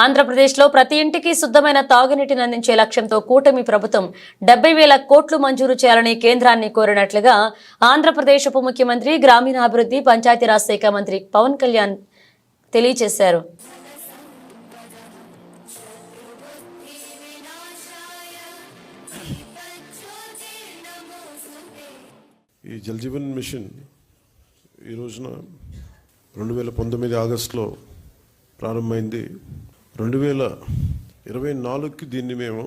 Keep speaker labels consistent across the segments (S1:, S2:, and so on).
S1: ఆంధ్రప్రదేశ్లో ప్రతి ఇంటికి శుద్ధమైన తాగునీటిని అందించే లక్ష్యంతో కూటమి ప్రభుత్వం డెబ్బై వేల కోట్లు మంజూరు చేయాలని కేంద్రాన్ని కోరినట్లుగా ఆంధ్రప్రదేశ్ ఉప ముఖ్యమంత్రి గ్రామీణాభివృద్ధి పంచాయతీరాజ్ శాఖ మంత్రి పవన్ కళ్యాణ్ తెలియజేశారు.
S2: ఈ జల్ జీవన్ మిషన్ ఈ రోజున రెండు వేల పంతొమ్మిది ఆగస్టులో ప్రారంభమైంది. రెండు వేల ఇరవై నాలుగుకి దీన్ని మేము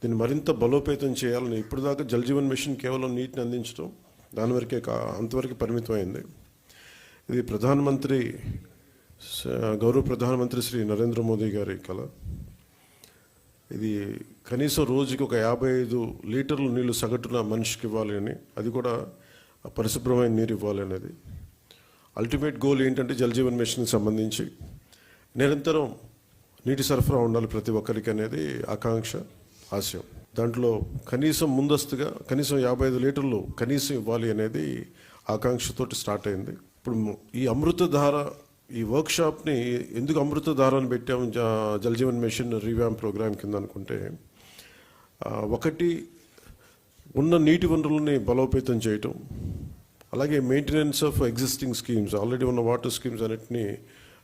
S2: దీన్ని మరింత బలోపేతం చేయాలని ఇప్పటిదాకా జల్ జీవన్ మిషన్ కేవలం నీటిని అందించడం దాని వరకే కా అంతవరకు పరిమితమైంది. ఇది ప్రధానమంత్రి గౌరవ ప్రధానమంత్రి శ్రీ నరేంద్ర మోదీ గారి కళ. ఇది కనీసం రోజుకి ఒక యాభై ఐదు లీటర్ల నీళ్ళు సగటున మనిషికి ఇవ్వాలి అని అది కూడా పరిశుభ్రమైన నీరు ఇవ్వాలి అనేది. అల్టిమేట్ గోల్ ఏంటంటే జల్ జీవన్ మిషన్కి సంబంధించి నిరంతరం నీటి సరఫరా ఉండాలి ప్రతి ఒక్కరికి అనేది ఆకాంక్ష ఆశయం. దాంట్లో కనీసం ముందస్తుగా కనీసం యాభై ఐదు లీటర్లు కనీసం ఇవ్వాలి అనేది ఆకాంక్షతోటి స్టార్ట్ అయింది. ఇప్పుడు ఈ అమృతధార ఈ వర్క్షాప్ని ఎందుకు అమృతధారని పెట్టాము? జలజీవన్ మిషన్ రివ్యామ్ ప్రోగ్రామ్ కింద అనుకుంటే ఒకటి ఉన్న నీటి వనరులని బలోపేతం చేయటం అలాగే maintenance of existing schemes already ఉన్న వాటర్ స్కీమ్స్ అన్నిటినీ